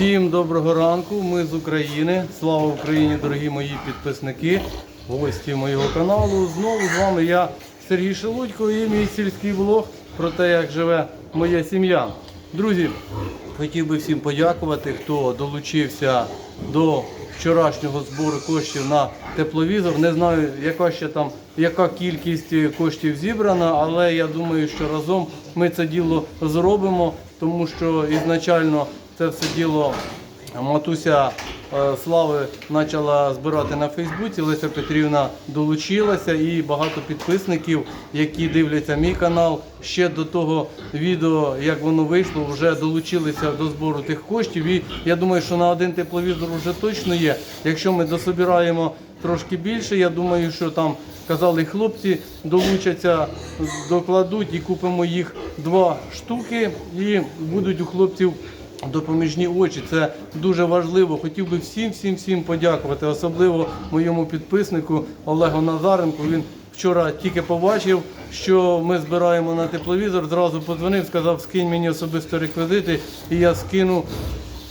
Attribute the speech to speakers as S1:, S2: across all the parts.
S1: Всім доброго ранку. Ми з України. Слава Україні, дорогі мої підписники, гості моєго каналу. Знову з вами я Сергій Шелудько і мій сільський блог про те, як живе моя сім'я. Друзі, хотів би всім подякувати, хто долучився до вчорашнього збору коштів на тепловізор. Не знаю, яка ще там яка кількість коштів зібрана, але я думаю, що разом ми це діло зробимо, тому що ізначально це все діло матуся е, Слави почала збирати на Фейсбуці. Леся Петрівна долучилася і багато підписників, які дивляться мій канал. Ще до того відео, як воно вийшло, вже долучилися до збору тих коштів. І я думаю, що на один тепловізор вже точно є. Якщо ми дособираємо трошки більше, я думаю, що там казали хлопці, долучаться, докладуть і купимо їх два штуки, і будуть у хлопців допоміжні очі. Це дуже важливо. Хотів би всім, всім, всім подякувати, особливо моєму підписнику Олегу Назаренку. Він вчора тільки побачив, що ми збираємо на тепловізор. Зразу подзвонив, сказав, скинь мені особисто реквізити, і я скину.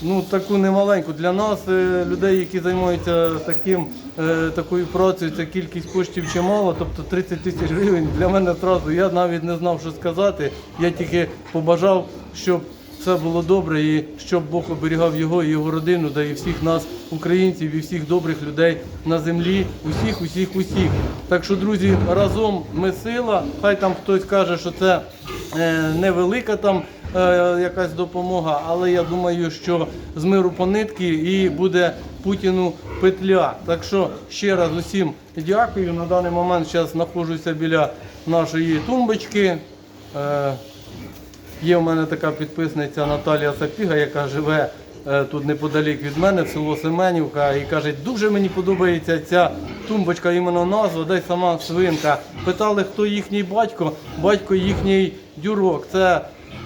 S1: Ну, таку немаленьку для нас, е, людей, які займаються таким, е, такою працею, це кількість коштів чимало, тобто 30 тисяч гривень для мене одразу. Я навіть не знав, що сказати. Я тільки побажав, щоб все було добре і щоб Бог оберігав його і його родину, да і всіх нас, українців, і всіх добрих людей на землі, усіх, усіх, усіх. Так що, друзі, разом ми сила. Хай там хтось каже, що це е, невелика там е, якась допомога, але я думаю, що з миру по нитки і буде Путіну петля. Так що ще раз усім дякую. На даний момент зараз знаходжуся біля нашої тумбочки. Є в мене така підписниця Наталія Сапіга, яка живе е, тут неподалік від мене, село Семенівка, і каже, дуже мені подобається ця тумбочка, іменно назва, дай сама свинка. Питали, хто їхній батько, батько їхній дюрок. Це,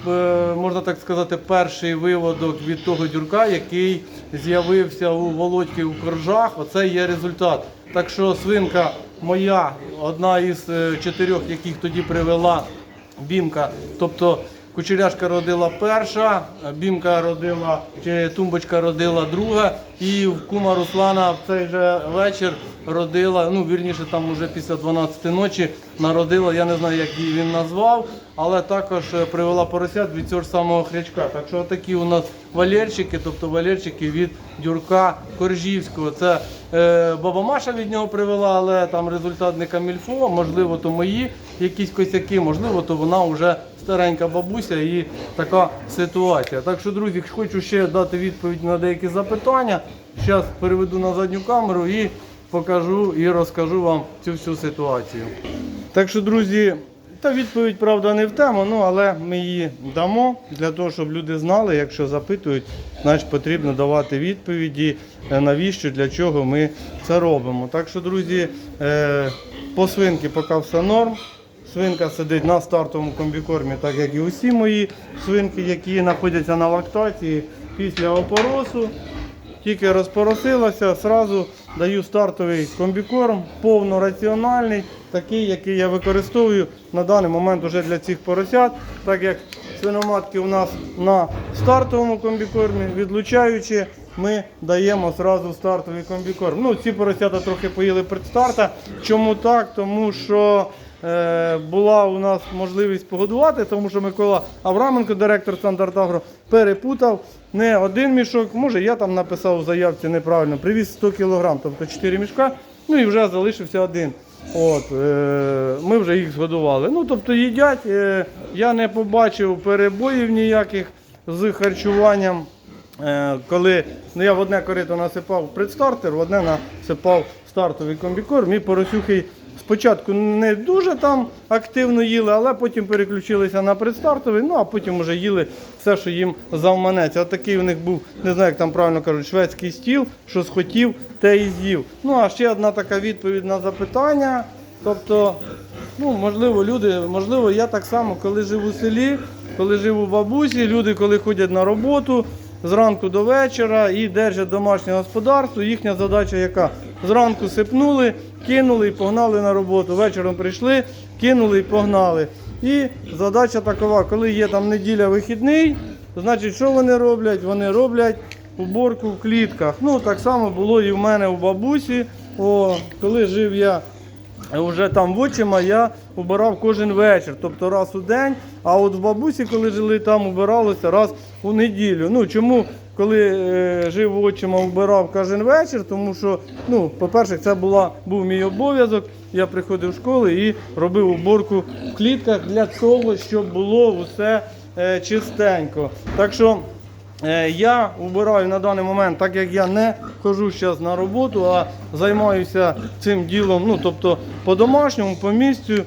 S1: е, можна так сказати, перший виводок від того дюрка, який з'явився у Володьки у коржах. Оце є результат. Так що свинка моя, одна із е, чотирьох, яких тоді привела бімка. Тобто кучеряшка родила перша, бімка родила, чи тумбочка родила друга, і в кума Руслана в цей же вечір родила, ну вірніше там уже після 12 ночі народила, я не знаю, як її він назвав, але також е, привела поросят від цього ж самого хрячка. Так що такі у нас валерчики, тобто валерчики від Дюрка Коржівського. Це е, баба Маша від нього привела, але там результат не камільфо, можливо, то мої якісь косяки, можливо, то вона вже старенька бабуся і така ситуація. Так що, друзі, хочу ще дати відповідь на деякі запитання. Зараз переведу на задню камеру і покажу і розкажу вам цю всю ситуацію. Так що, друзі, та відповідь, правда, не в тему, ну але ми її дамо для того, щоб люди знали, якщо запитують, значить потрібно давати відповіді, е, навіщо, для чого ми це робимо. Так що, друзі, е, по свинки поки все норм. Свинка сидить на стартовому комбікормі, так як і усі мої свинки, які знаходяться на лактації після опоросу. Тільки розпоросилася, одразу даю стартовий комбікорм, повнораціональний, такий, який я використовую на даний момент уже для цих поросят, так як свиноматки у нас на стартовому комбікормі, відлучаючи, ми даємо одразу стартовий комбікорм. Ну, ці поросята трохи поїли предстарта. Чому так? Тому що була у нас можливість погодувати, тому що Микола Авраменко, директор Стандарт Агро, перепутав не один мішок. Може, я там написав у заявці неправильно, привіз 100 кг, тобто 4 мішка, ну і вже залишився один. От, е, ми вже їх згодували. Ну, тобто їдять. Е, я не побачив перебоїв ніяких з харчуванням. Е, коли ну, я в одне корито насипав предстартер, в одне насипав стартовий комбікорм і поросюхи спочатку не дуже там активно їли, але потім переключилися на предстартовий, ну а потім вже їли все, що їм завманеться. От такий у них був, не знаю, як там правильно кажуть, шведський стіл, що схотів, те і з'їв. Ну а ще одна така відповідь на запитання. Тобто, ну, можливо, люди, можливо, я так само, коли жив у селі, коли жив у бабусі, люди, коли ходять на роботу зранку до вечора і держать домашнє господарство, їхня задача яка? Зранку сипнули, кинули і погнали на роботу. Вечором прийшли, кинули і погнали. І задача такова, коли є там неділя вихідний, значить, що вони роблять? Вони роблять уборку в клітках. Ну, так само було і в мене у бабусі. О, коли жив я вже там в отчима, я убирав кожен вечір, тобто раз у день. А от в бабусі, коли жили там, убиралося раз у неділю. Ну чому, коли е, жив в отчима, убирав кожен вечір? Тому що, ну, по-перше, це була, був мій обов'язок. Я приходив в школу і робив уборку в клітках для того, щоб було все е, чистенько. Так що Я вбираю на даний момент, так як я не хожу зараз на роботу, а займаюся цим ділом, ну тобто по-домашньому, по місцю, е,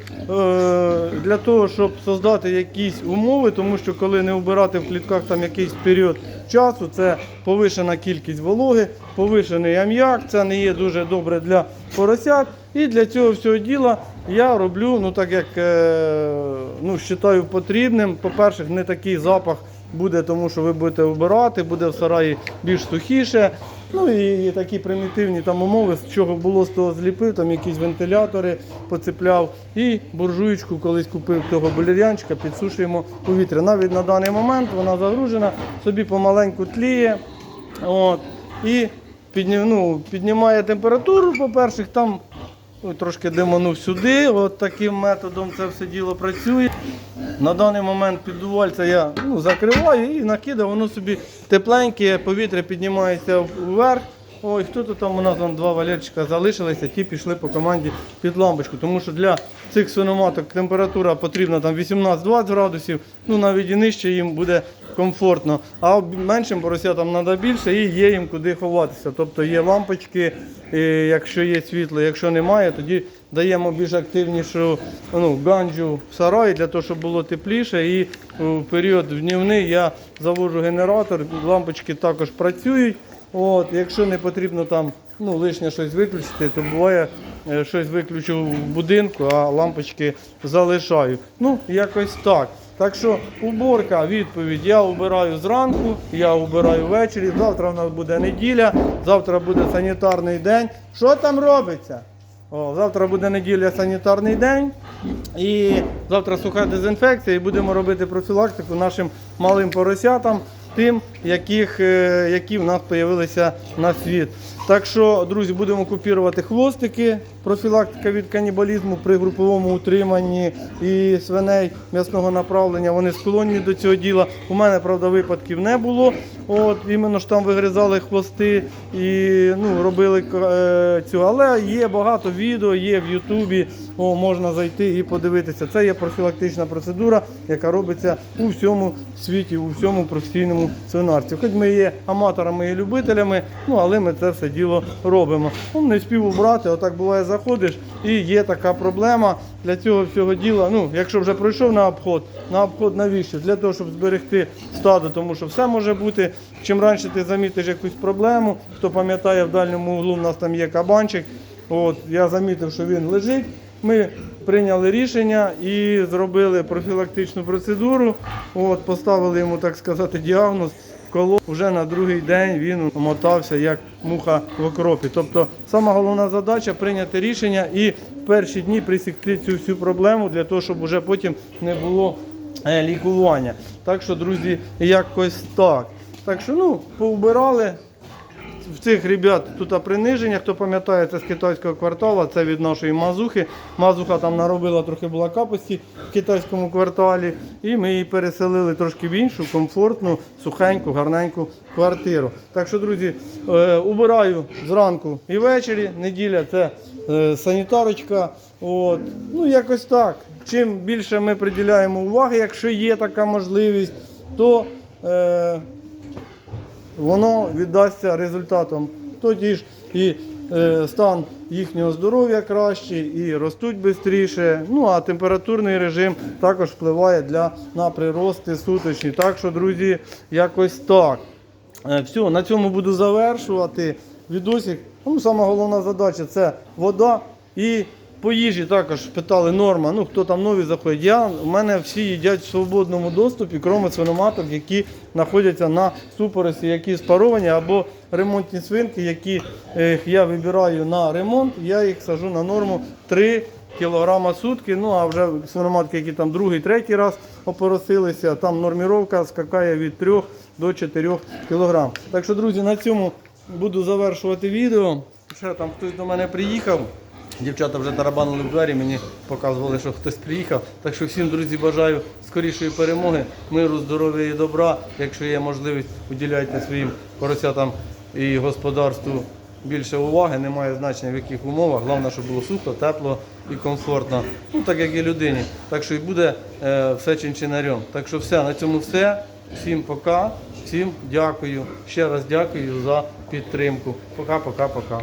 S1: для того, щоб создати якісь умови, тому що коли не вбирати в клітках там якийсь період часу, це повишена кількість вологи, повишений ам'як, це не є дуже добре для поросят. І для цього всього діла я роблю, ну так як е, ну, вважаю потрібним. По-перше, не такий запах буде, тому що ви будете вбирати, буде в сараї більш сухіше. Ну і такі примітивні там умови, з чого було, з того зліпив, там якісь вентилятори поцепляв. І буржуєчку колись купив того болір'янчика, підсушуємо повітря. Навіть на даний момент вона загружена, собі помаленьку тліє. От, і підні- ну, піднімає температуру, по-перше, там трошки диманув сюди. От таким методом це все діло працює. На даний момент піддувальця я ну, закриваю і накидаю, воно собі тепленьке, повітря піднімається вверх. Ой, хто то там у нас вон два валерчика залишилися, ті пішли по команді під лампочку. Тому що для цих свиноматок температура потрібна там 18-20 градусів, ну навіть і нижче їм буде комфортно. А меншим поросятам треба більше і є їм куди ховатися. Тобто є лампочки, і якщо є світло, якщо немає, тоді даємо більш активнішу ну, ганджу в сараї для того, щоб було тепліше. І в період днівний я завожу генератор, лампочки також працюють. От, якщо не потрібно там ну, лишнє щось виключити, то буває е, щось виключу в будинку, а лампочки залишаю. Ну, якось так. Так що уборка, відповідь, я убираю зранку, я убираю ввечері. Завтра в нас буде неділя, завтра буде санітарний день. Що там робиться? О, завтра буде неділя санітарний день. І завтра суха дезінфекція, і будемо робити профілактику нашим малим поросятам, тим, яких, е, які в нас з'явилися на світ. Так що, друзі, будемо купувати хвостики, профілактика від канібалізму при груповому утриманні і свиней м'ясного направлення. Вони склонні до цього діла. У мене, правда, випадків не було. От іменно ж там вигризали хвости і ну, робили е, цю. Але є багато відео, є в Ютубі. О, можна зайти і подивитися. Це є профілактична процедура, яка робиться у всьому світі, у всьому професійному свинарстві. Хоч ми є аматорами і любителями, ну але ми це все діло робимо. Ну, не спів убрати, отак буває, заходиш, і є така проблема для цього всього діла. Ну, якщо вже пройшов на обход, на обход навіщо? Для того, щоб зберегти стадо, тому що все може бути. Чим раніше ти замітиш якусь проблему, хто пам'ятає, в дальньому углу у нас там є кабанчик. От, я замітив, що він лежить. Ми прийняли рішення і зробили профілактичну процедуру. От, поставили йому, так сказати, діагноз. Коло вже на другий день він мотався як муха в окропі. Тобто, сама головна задача прийняти рішення і в перші дні присікти цю всю проблему для того, щоб вже потім не було е, лікування. Так що, друзі, якось так. Так що, ну, повбирали, в цих ребят тут приниження, хто пам'ятає, це з китайського кварталу, це від нашої мазухи. Мазуха там наробила трохи була капості в китайському кварталі, і ми її переселили трошки в іншу, комфортну, сухеньку, гарненьку квартиру. Так що, друзі, е, убираю зранку і ввечері. Неділя це е, санітарочка. От. Ну, якось так. Чим більше ми приділяємо уваги, якщо є така можливість, то. Е, воно віддасться результатом. Тоді ж і е, стан їхнього здоров'я кращий, і ростуть швидше. Ну а температурний режим також впливає для, на прирости суточні. Так що, друзі, якось так. Е, все, на цьому буду завершувати відосик. Ну, сама головна задача це вода і По їжі також питали норма. Ну хто там нові заходять. Я у мене всі їдять в свободному доступі, крім свиноматок, які знаходяться на супоросі, які спаровані, або ремонтні свинки, які е, я вибираю на ремонт. Я їх сажу на норму 3 кілограма сутки. Ну а вже свиноматки, які там другий, третій раз опоросилися, там норміровка скакає від 3 до 4 кілограм. Так що, друзі, на цьому буду завершувати відео. Ще там хтось до мене приїхав. Дівчата вже тарабанили в двері, мені показували, що хтось приїхав. Так що всім, друзі, бажаю скорішої перемоги, миру, здоров'я і добра. Якщо є можливість, уділяйте своїм поросятам і господарству більше уваги, немає значення в яких умовах. Головне, щоб було сухо, тепло і комфортно. Ну так як і людині. Так що і буде е, все чинчинарем. Так що все, на цьому все. Всім пока, всім дякую. Ще раз дякую за підтримку. Пока, пока, пока.